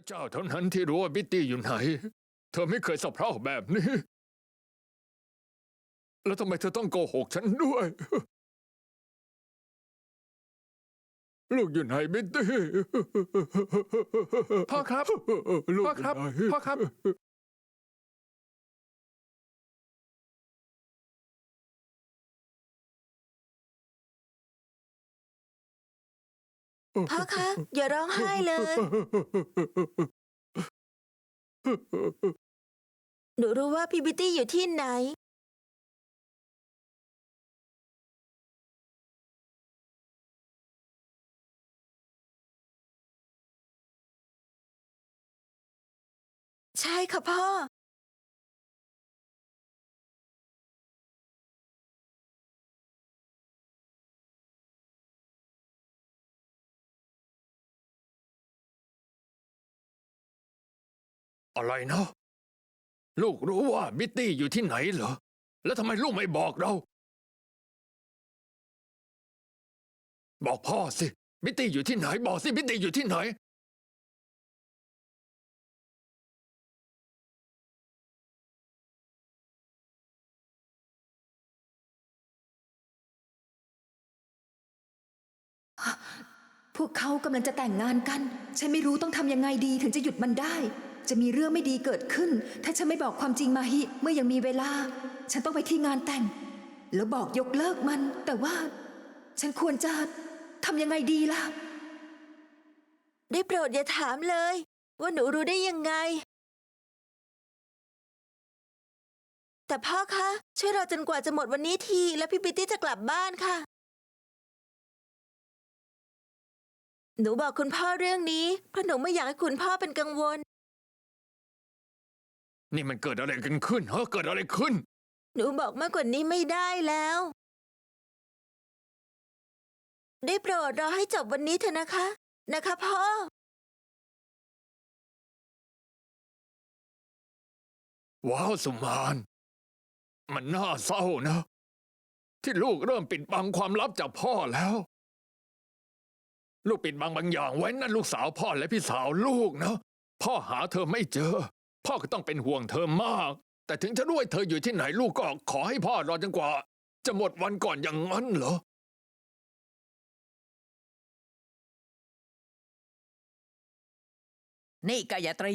ระเจ้าเท่านั้นที่รู้ว่าบิตตี้อยู่ไหน เธอไม่เคยสะเพร่าแบบนี้ แล้วทำไมเธอต้องโกหกฉันด้วย ลูกอยู่ไหนบิตตี้พ่อครับ ลูกพ่อครับยู่ไหนพ่อครับ พ่อคะอย่าร้องไห้เลย หนูรู้ว่าพี่บิตตี้อยู่ที่ไหน ใช่ค่ะพ่อ อะไรนะ ลูกรู้ว่าบิตตี้อยู่ที่ไหนเหรอ แล้วทำไมลูกไม่บอกเรา บอกพ่อสิ บิตตี้อยู่ที่ไหน บอกสิ บิตตี้อยู่ที่ไหน พวกเขากำลังจะแต่งงานกัน ฉันไม่รู้ต้องทำยังไงดีถึงจะหยุดมันได้ จะมีเรื่องไม่ดีเกิดขึ้น ถ้าฉันไม่บอกความจริงมาฮิเมื่อยังมีเวลา ฉันต้องไปที่งานแต่ง แล้วบอกยกเลิกมัน แต่ว่า ฉันควรจะทำยังไงดีล่ะ ได้โปรดอย่าถามเลย ว่าหนูรู้ได้ยังไง แต่พ่อคะ ช่วยรอจนกว่าจะหมดวันนี้ที แล้วพี่บิตตี้จะกลับบ้านค่ะ หนูบอกคุณพ่อเรื่องนี้เพราะหนูไม่อยากให้คุณพ่อเป็นกังวล นี่มันเกิดอะไรกันขึ้นเฮ้เกิดอะไรขึ้น หนูบอกมากกว่านี้ไม่ได้แล้ว ได้โปรดรอให้จบวันนี้เถอะนะคะ นะคะพ่อ ว้าวสุมานมันน่าเศร้านะ ที่ลูกเริ่มปิดบังความลับจากพ่อแล้ว ลูกปิดบังบางอย่างไว้นั่นลูกสาวพ่อและพี่สาวลูกนะ พ่อหาเธอไม่เจอ พ่อก็ต้องเป็นห่วงเธอมาก แต่ถึงจะรู้ว่าเธออยู่ที่ไหนลูกก็ขอให้พ่อรอจนกว่า จะหมดวันก่อนอย่างนั้นเหรอนี่กายตรี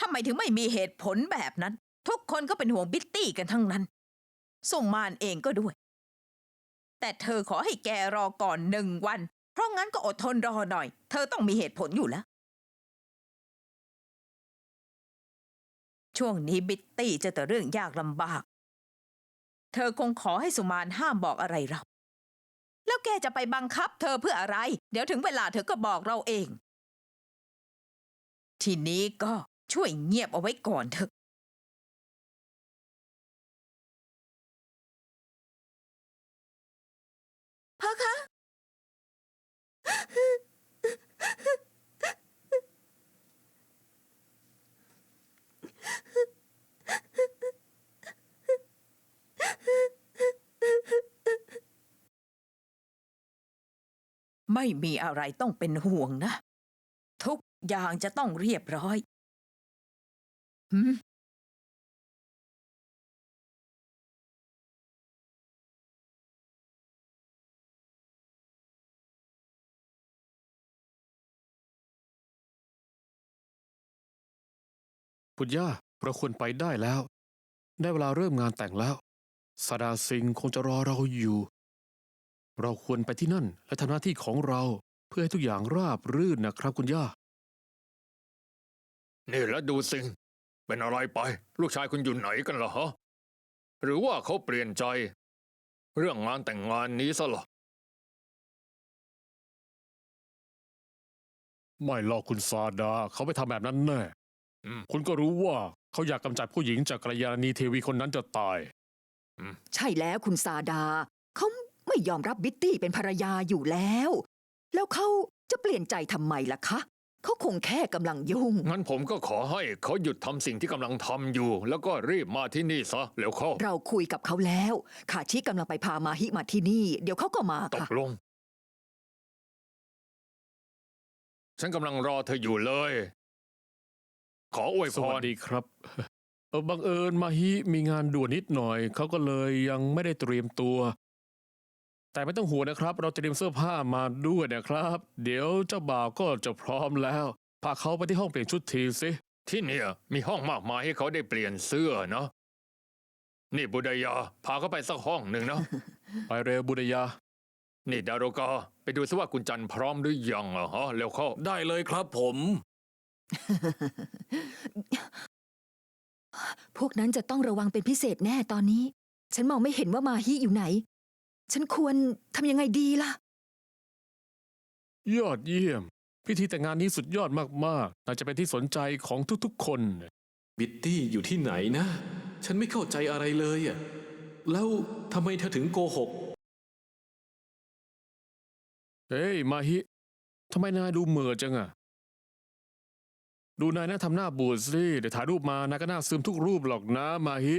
ทำไมถึงไม่มีเหตุผลแบบนั้น ทุกคนก็เป็นห่วงบิตตี้กันทั้งนั้น ส่งมานเองก็ด้วย แต่เธอขอให้แกรอก่อนหนึ่งวัน เพราะงั้นก็อดทนรอหน่อย เธอต้องมีเหตุผลอยู่แล้ว ช่วงนี้บิตตี้จะแต่เรื่องยากลำบาก เธอคงขอให้สุมานห้ามบอกอะไรเรา แล้วแกจะไปบังคับเธอเพื่ออะไร เดี๋ยวถึงเวลาเธอก็บอกเราเอง ทีนี้ก็ช่วยเงียบเอาไว้ก่อนเถอะพ่อคะ ไม่มีอะไรต้องเป็นห่วงนะ ทุกอย่างจะต้องเรียบร้อยหืมคุณย่าเราควรไปได้แล้ว ได้เวลาเริ่มงานแต่งแล้วซาดาซิงคงจะรอเราอยู่ เราควรไปที่นั่น และทำหน้าที่ของเราเพื่อให้ทุกอย่างราบรื่นนะครับคุณย่า นี่แล้วดูสิงเป็นอะไรไป ลูกชายคุณอยู่ไหนกันล่ะฮะ หรือว่าเขาเปลี่ยนใจ เรื่องงานแต่งงานนี้ซะเหรอไม่หรอกคุณซาดา เขาไม่ทำแบบนั้นแน่อืมคุณก็รู้ว่าเขาอยากกำจัดผู้หญิงจากกัลยาณีเทวีคนนั้นจะตาย ใช่แล้วคุณซาดาเขาไม่ ยอมรับบิตตี้เป็นภรรยาอยู่แล้ว แล้วเขาจะเปลี่ยนใจทำไมล่ะคะ เขาคงแค่กำลังยุ่ง งั้นผมก็ขอให้เขาหยุดทำสิ่งที่กำลังทำอยู่ แล้วก็รีบมาที่นี่ซะเร็วเข้าเราคุยกับเขาแล้วขาชิกำลังไปพามาฮิมาที่นี่ เดี๋ยวเขาก็มาตค่ะ กลง ฉันกำลังรอเธออยู่เลย ขออวยสพวัรสดีครับเออบังเอิญมาฮิมีงานด่วนนิดหน่อย เขาก็เลยยังไม่ได้เตรียมตัว แต่ไม่ต้องห่วงนะครับ เราเตรียมเสื้อผ้ามาด้วยนะครับ เดี๋ยวเจ้าบ่าวก็จะพร้อมแล้วพาเขาไปที่ห้องเปลี่ยนชุดทีสิที่เนี่ยมีห้องมากมายให้เขาได้เปลี่ยนเสื้อเนาะนี่บุดายาพาเขาไปสักห้องหนึ่งเนาะไปเร็วบุตรยานี่ดาโรกาไปดูซิว่าคุณจันทร์พร้อมหรือยังอะฮะเร็วเข้าได้เลยครับผม พวกนั้นจะต้องระวังเป็นพิเศษแน่ตอนนี้ ฉันมองไม่เห็นว่ามาฮิอยู่ไหน ฉันควรทำยังไงดีล่ะ ยอดเยี่ยม พิธีแต่งงานนี้สุดยอดมากๆน่าจะเป็นที่สนใจของทุกๆ คน บิตตี้อยู่ที่ไหนนะ ฉันไม่เข้าใจอะไรเลยอะ แล้วทำไมเธอถึงโกหก เฮ้ย มาฮิ ทำไมนายดูเหม่อจังอะดูนายนะทำหน้าบูดสิ เดี๋ยวถ่ายรูปมานายก็หน้าซึมทุกรูปหรอกนะ มาฮิ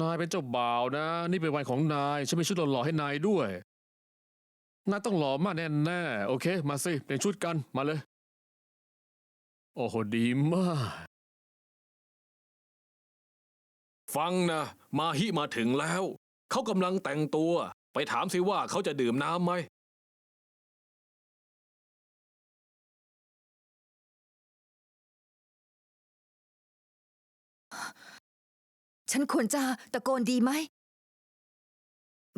นายเป็นเจ้าบ่าวนะ นี่เป็นวันของนาย ฉันมีชุดหล่อๆให้นายด้วยนายต้องหล่อมากแน่ๆโอเค มาสิเปลี่ยนชุดกันมาเลย โอ้โหดีมาก ฟังนะ มาฮิมาถึงแล้ว เขากำลังแต่งตัว ไปถามสิว่าเขาจะดื่มน้ำไหม ฉันควรจะตะโกนดีไหม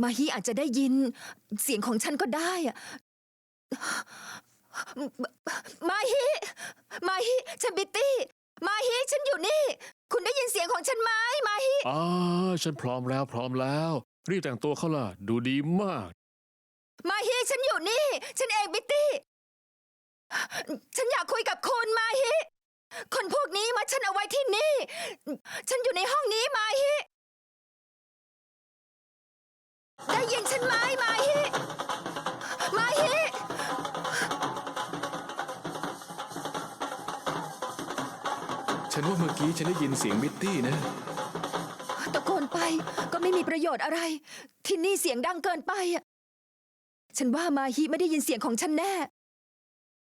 มาฮิอาจจะได้ยิน เสียงของฉันก็ได้อะมาฮิมาฮิฉันบิตตี้ มาฮิฉันอยู่นี่ คุณได้ยินเสียงของฉันไหมมาฮิอ่าฉันพร้อมแล้วพร้อมแล้ว รีบแต่งตัวเขาล่ะ ดูดีมาก มาฮิฉันอยู่นี่ ฉันเองบิตตี้ ฉันอยากคุยกับคุณมาฮิ คนพวกนี้มาฉันเอาไว้ที่นี่ ฉันอยู่ในห้องนี้มาฮิ ได้ยินฉันไหมมาฮิ มาฮิ ฉันว่าเมื่อกี้ฉันได้ยินเสียงบิตตี้นะ ตะโกนไปก็ไม่มีประโยชน์อะไร ที่นี่เสียงดังเกินไปอะฉันว่ามาฮิไม่ได้ยินเสียงของฉันแน่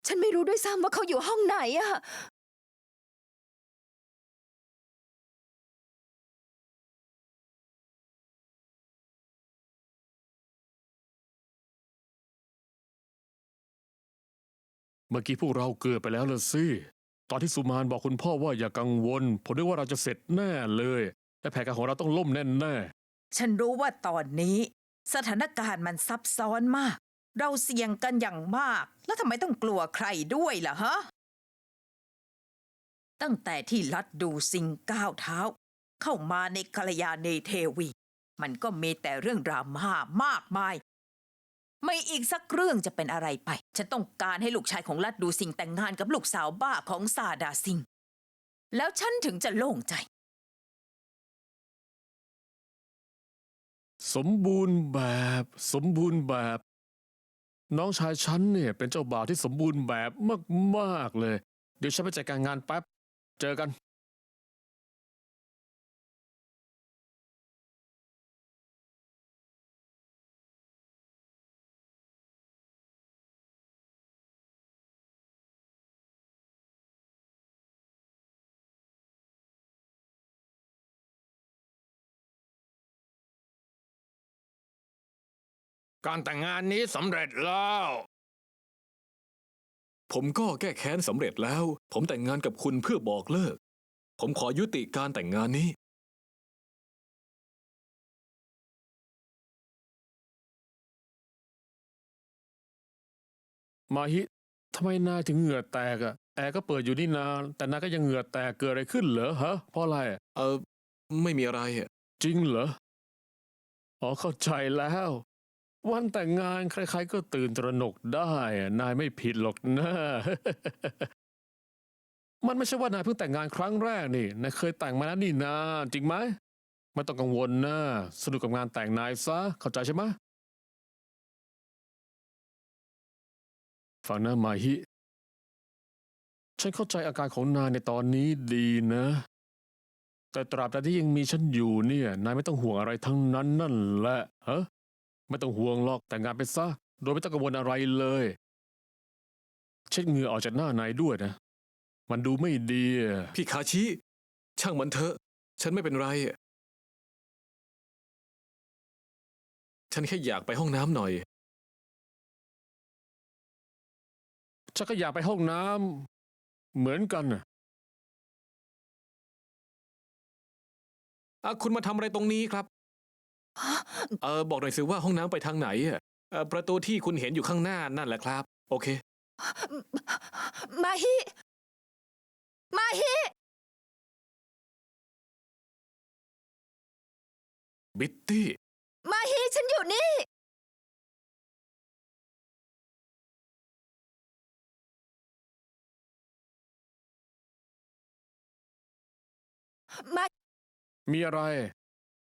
ฉันไม่รู้ด้วยซ้ำว่าเขาอยู่ห้องไหนอะ เมื่อกี้พวกเราเกือบไปแล้วละสิตอนที่สุมานบอกคุณพ่อว่าอย่ากังวล ผมนึกว่าเราจะเสร็จแน่เลยและแผนการของเราต้องล่มแน่แน่ฉันรู้ว่าตอนนี้ สถานการณ์มันซับซ้อนมาก เราเสี่ยงกันอย่างมาก แล้วทำไมต้องกลัวใครด้วยล่ะฮะ ตั้งแต่ที่ลัดดูสิงก้าวเท้า เข้ามาในกัลยาเนเทวี มันก็มีแต่เรื่องดราม่ามากมาย ไม่อีกสักเรื่องจะเป็นอะไรไป ฉันต้องการให้ลูกชายของลัดดูสิงแต่งงานกับลูกสาวบ้าของซาดาสิง แล้วฉันถึงจะโล่งใจ สมบูรณ์แบบ สมบูรณ์แบบ น้องชายฉันเนี่ยเป็นเจ้าบ่าวที่สมบูรณ์แบบมากๆเลย เดี๋ยวฉันไปจัดการงานแป๊บ เจอกัน การแต่งงานนี้สำเร็จแล้ว ผมก็แก้แค้นสำเร็จแล้ว ผมแต่งงานกับคุณเพื่อบอกเลิก ผมขอยุติการแต่งงานนี้ มาฮิทำไมนายถึงเหงื่อแตกอะแอร์ก็เปิดอยู่นี่นานแต่นายก็ยังเหงื่อแตกเกิดอะไรขึ้นเหรอฮะเพราะอะไรอะเออไม่มีอะไรอะจริงเหรออ๋อเข้าใจแล้ว วันแต่งงานใครๆก็ตื่นตระหนกได้อะนายไม่ผิดหรอกนะ มันไม่ใช่ว่านายเพิ่งแต่งงานครั้งแรกนี่นายเคยแต่งมาแล้วนี่นาจริงไหมไม่ต้องกังวลนะสนุกกับงานแต่งนายซะเข้าใจใช่ไหมฟังนะมาฮิฉันเข้าใจอาการของนายในตอนนี้ดีนะ แต่ตราบใดที่ยังมีฉันอยู่เนี่ย นายไม่ต้องห่วงอะไรทั้งนั้นนั่นแหละฮะ ไม่ต้องห่วงหรอกแต่งงานไปซะ โดยไม่ต้องกังวลอะไรเลย เช็ดเหงื่อออกจากหน้านายด้วยนะ มันดูไม่ดีอะพี่คาชิ ช่างมันเถอะ ฉันไม่เป็นไร ฉันแค่อยากไปห้องน้ำหน่อย ฉันก็อยากไปห้องน้ำเหมือนกันน่ะอะคุณมาทำอะไรตรงนี้ครับ เออบอกหน่อยสิว่าห้องน้ำไปทางไหนอะเอ่อประตูที่คุณเห็นอยู่ข้างหน้านั่นแหละครับ โอเค มาฮิ มาฮิ บิตตี้ มาฮิ ฉันอยู่นี่ มา มีอะไร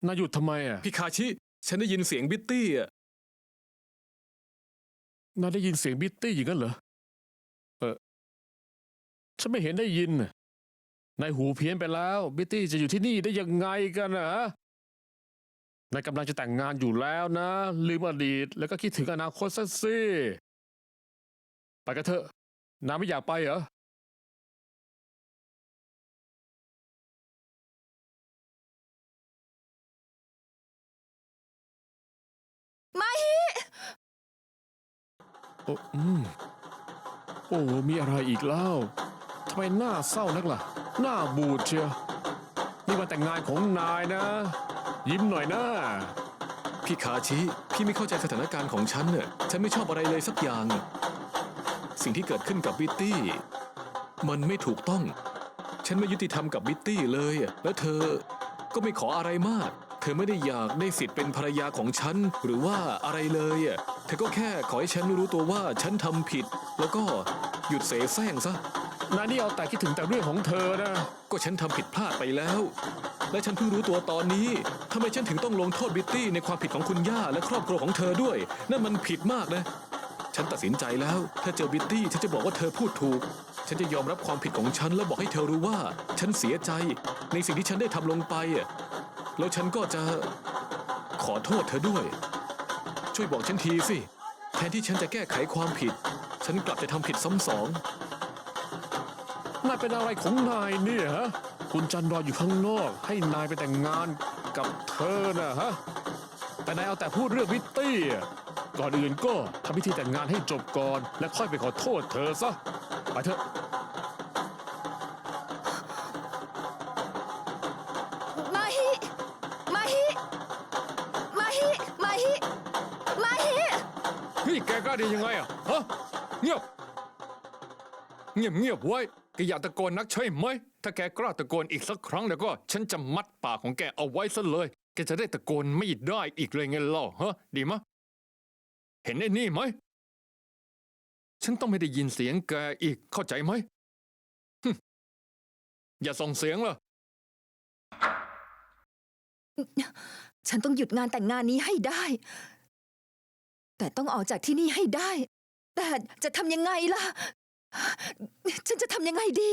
นายหยุดทำไมอะพี่คาชิ ฉันได้ยินเสียงบิตตี้อะนายได้ยินเสียงบิตตี้อย่างนั้นเหรอเออฉันไม่เห็นได้ยินน่ะนายหูเพี้ยนไปแล้ว บิตตี้จะอยู่ที่นี่ได้ยังไงกันนะนายกำลังจะแต่งงานอยู่แล้วนะลืมอดีต แล้วก็คิดถึงอนาคตซะสิไปกันเถอะนายไม่อยากไปเหรอ โอ้อืมโอ้มีอะไรอีกแล้วทำไมหน้าเศร้านักล่ะ หน้าบูดเชียวนี่วันแต่งงานของนายนะ ยิ้มหน่อยนะพี่คาชิพี่ไม่เข้าใจสถานการณ์ของฉันเน่ะฉันไม่ชอบอะไรเลยสักอย่าง สิ่งที่เกิดขึ้นกับบิตตี้ มันไม่ถูกต้อง ฉันไม่ยุติธรรมกับบิตตี้เลย แล้วเธอก็ไม่ขออะไรมาก เธอไม่ได้อยากได้สิทธิ์เป็นภรรยาของฉัน หรือว่าอะไรเลยอะเธอก็แค่ขอให้ฉันรู้ตัวว่าฉันทำผิด แล้วก็หยุดเสแสร้งซะ นายนี่เอาแต่คิดถึงแต่เรื่องของเธอนะ ก็ฉันทำผิดพลาดไปแล้ว และฉันเพิ่งรู้ตัวตอนนี้ทำไมฉันถึงต้องลงโทษบิตตี้ในความผิดของคุณย่าและครอบครัวของเธอด้วย นั่นมันผิดมากนะ ฉันตัดสินใจแล้ว ถ้าเจอบิตตี้ฉันจะบอกว่าเธอพูดถูก ฉันจะยอมรับความผิดของฉันและบอกให้เธอรู้ว่า ฉันเสียใจ ในสิ่งที่ฉันได้ทำลงไปอะ แล้วฉันก็จะขอโทษเธอด้วย ช่วยบอกฉันทีสิ แทนที่ฉันจะแก้ไขความผิด ฉันกลับจะทำผิดซ้ำสองนายเป็นอะไรของนายเนี่ยฮะ คุณจันรออยู่ข้างนอก ให้นายไปแต่งงานกับเธอนะฮะ แต่นายเอาแต่พูดเรื่องวิตตี้อะก่อนอื่นก็ทำพิธีแต่งงานให้จบก่อน แล้วค่อยไปขอโทษเธอซะ ไปเถอะ กกล้าดียังไงอะฮะเงียบ เงียบเงียบไว้แกอย่าตะโกนนักใช่ไหม ถ้าแกกล้าตะโกนอีกสักครั้งแล้วก็ฉันจะมัดปากของแกเอาไว้ซะเลย แกจะได้ตะโกนไม่ได้อีกเลยไงเล่าฮะ ดีมะ เห็นไอ้นี่ไหม ฉันต้องไม่ได้ยินเสียงแกอีกเข้าใจไหมฮึ่มอย่าส่งเสียงล่ะ ฉันต้องหยุดงานแต่งงานนี้ให้ได้ แต่ต้องออกจากที่นี่ให้ได้ แต่จะทำยังไงล่ะ ฉันจะทำยังไงดี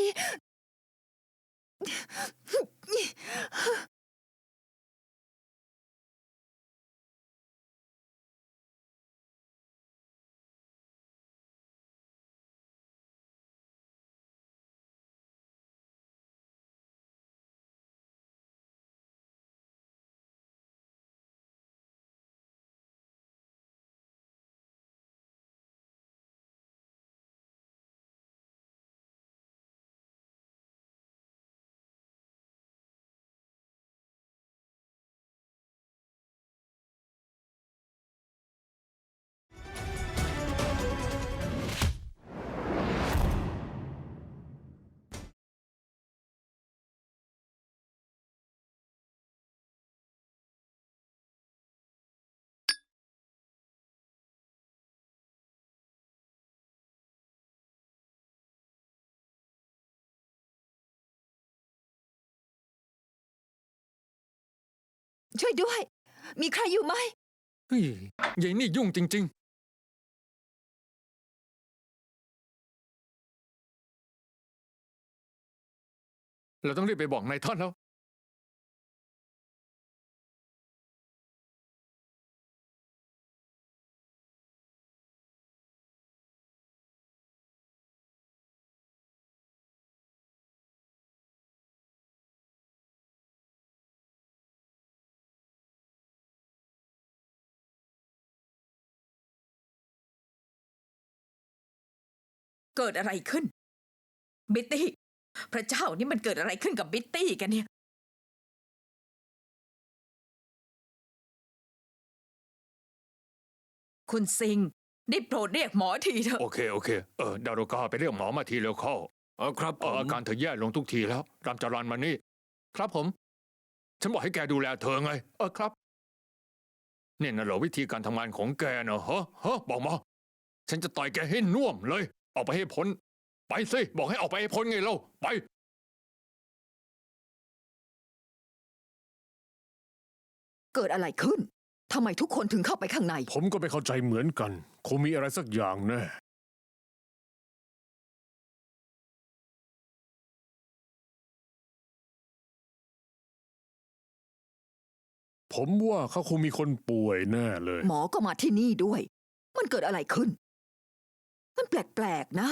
ช่วยด้วย มีใครอยู่ไหม เฮ้ยยายนี่ยุ่งจริง ๆ เราต้องรีบไปบอกนายท่านแล้ว เกิดอะไรขึ้น บิตตี้ พระเจ้านี่มันเกิดอะไรขึ้นกับบิตตี้กันเนี่ย คุณซิงได้โปรดเรียกหมอทีเถอะ โอเค โอเค เออดารุกาไปเรียกหมอมาทีเร็วเข้าเออครับเออผมอาการเธอแย่ลงทุกทีแล้วรามจารันมานี่ ครับผม ฉันบอกให้แกดูแลเธอไง เออครับ เนี่ยนะเหรอวิธีการทำงานของแกเนอะฮะฮะบอกมา ฉันจะต่อยแกให้น่วมเลย ออกไปให้พ้น ไปสิบอกให้ออกไปให้พ้นไงเล่าไปเกิดอะไรขึ้น ทำไมทุกคนถึงเข้าไปข้างใน ผมก็ไม่เข้าใจเหมือนกัน คงมีอะไรสักอย่างแน่ ผมว่าเขาคงมีคนป่วยแน่เลย หมอก็มาที่นี่ด้วย มันเกิดอะไรขึ้น มันแปลกๆนะ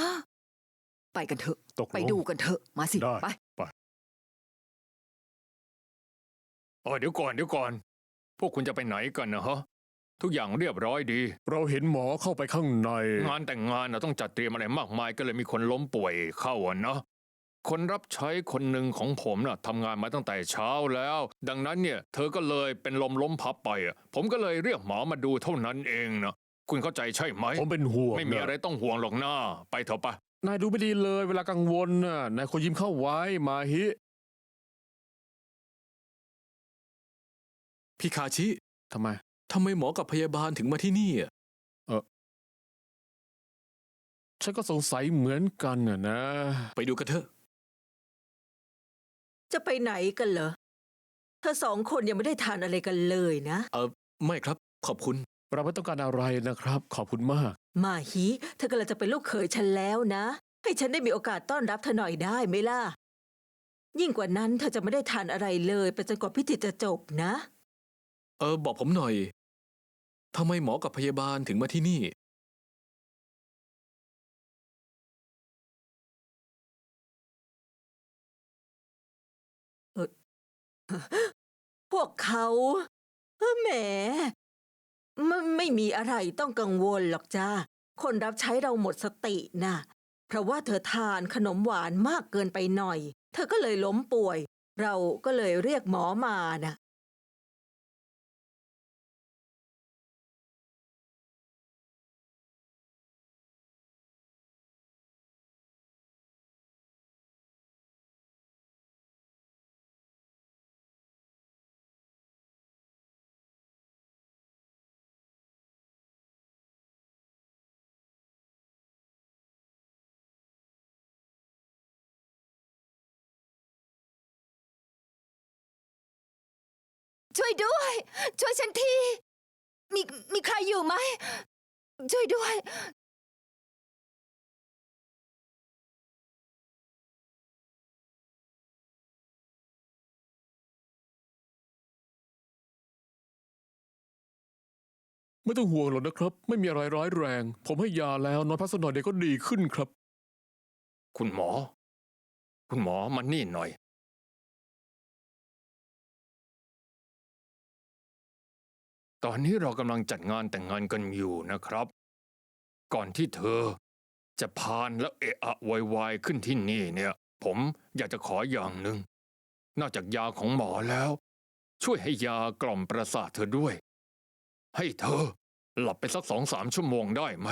ไปกันเถอะ ตกลง ไปดูกันเถอะ มาสิ ได้ ไปเออเดี๋ยวก่อนเดี๋ยวก่อน พวกคุณจะไปไหนกันนะฮะ ทุกอย่างเรียบร้อยดี เราเห็นหมอเข้าไปข้างใน งานแต่งงานนะต้องจัดเตรียมอะไรมากมายก็เลยมีคนล้มป่วยเข้าอะเนาะคนรับใช้คนหนึ่งของผมน่ะทำงานมาตั้งแต่เช้าแล้ว ดังนั้นเนี่ย เธอก็เลยเป็นลมล้มพับไปอะผมก็เลยเรียกหมอมาดูเท่านั้นเองนะ คุณเข้าใจใช่ไหม ผมเป็นห่วงไม่มีนอะไรต้องห่วงหรอกนะไปเถอะปะนายดูไม่ดีเลยเวลากังวลน่ะนายควรยิ้มเข้าไว้มาฮิ พี่คาชิทำไม ทำไมหมอกับพยาบาลถึงมาที่นี่อะฉันก็สงสัยเหมือนกันน่ะนะ ไปดูกันเถอะ จะไปไหนกันเหรอ เธอสองคนยังไม่ได้ทานอะไรกันเลยนะ เออไม่ครับ ขอบคุณ เราไม่ต้องการอะไรนะครับ ขอบคุณมาก มาฮีเธอกำลังจะเป็นลูกเขยฉันแล้วนะ ให้ฉันได้มีโอกาสต้อนรับเธอหน่อยได้ไหมล่ะ ยิ่งกว่านั้นเธอจะไม่ได้ทานอะไรเลยไปจนกว่าพิธีจะจบนะ เออ บอกผมหน่อยทำไมหมอกับพยาบาลถึงมาที่นี่ พวกเขาเอ้อแหม ไม่ไม่มีอะไรต้องกังวลหรอกจ้า คนรับใช้เราหมดสตินะเพราะว่าเธอทานขนมหวานมากเกินไปหน่อย เธอก็เลยล้มป่วย เราก็เลยเรียกหมอมาน่ะ ช่วยด้วย ช่วยฉันที มีมีใครอยู่ไหม ช่วยด้วย ไม่ต้องห่วงหรอกนะครับ ไม่มีอะไรร้ายแรง ผมให้ยาแล้วนอนพักสักหน่อยเดี๋ยวก็ดีขึ้นครับ คุณหมอ คุณหมอมานี่หน่อย ตอนนี้เรากำลังจัดงานแต่งงานกันอยู่นะครับ ก่อนที่เธอ จะพานแล้วเอะอะวายวายขึ้นที่นี่เนี่ย ผมอยากจะขออย่างหนึ่งนอกจากยาของหมอแล้ว ช่วยให้ยากล่อมประสาทเธอด้วย ให้เธอ หลับไปสักสองสามชั่วโมงได้ไหม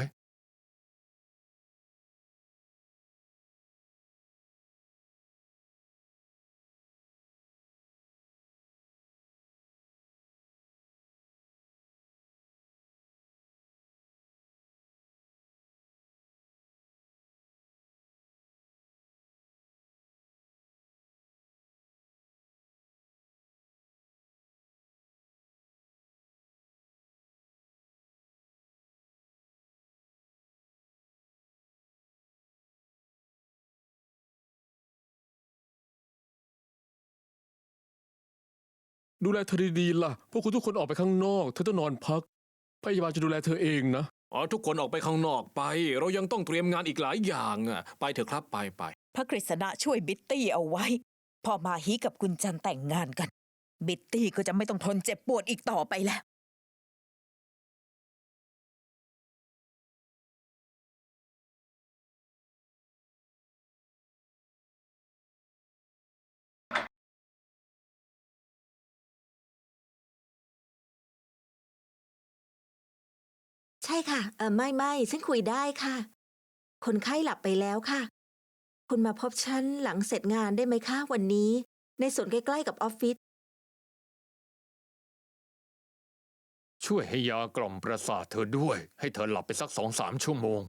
เธอดีๆล่ะ พวกคุณทุกคนออกไปข้างนอก เธอต้องนอนพัก พยาบาลจะดูแลเธอเองนะ อ๋อทุกคนออกไปข้างนอกไป เรายังต้องเตรียมงานอีกหลายอย่างอะไปเถอะครับไปไปพระกฤษณะช่วยบิตตี้เอาไว้ พอมาฮีกับคุณจันแต่งงานกัน บิตตี้ก็จะไม่ต้องทนเจ็บปวดอีกต่อไปแล้ว ช่ค่ะเออไม่ไม่ฉันคุยได้ค่ะ คนไข้หลับไปแล้วค่ะ คุณมาพบฉันหลังเสร็จงานได้ไหมคะวันนี้ ในสวนใกล้ๆกับออฟฟิศช่วยให้ยากล่อมประสาทเธอด้วย ให้เธอหลับไปสักสองสามชั่วโมง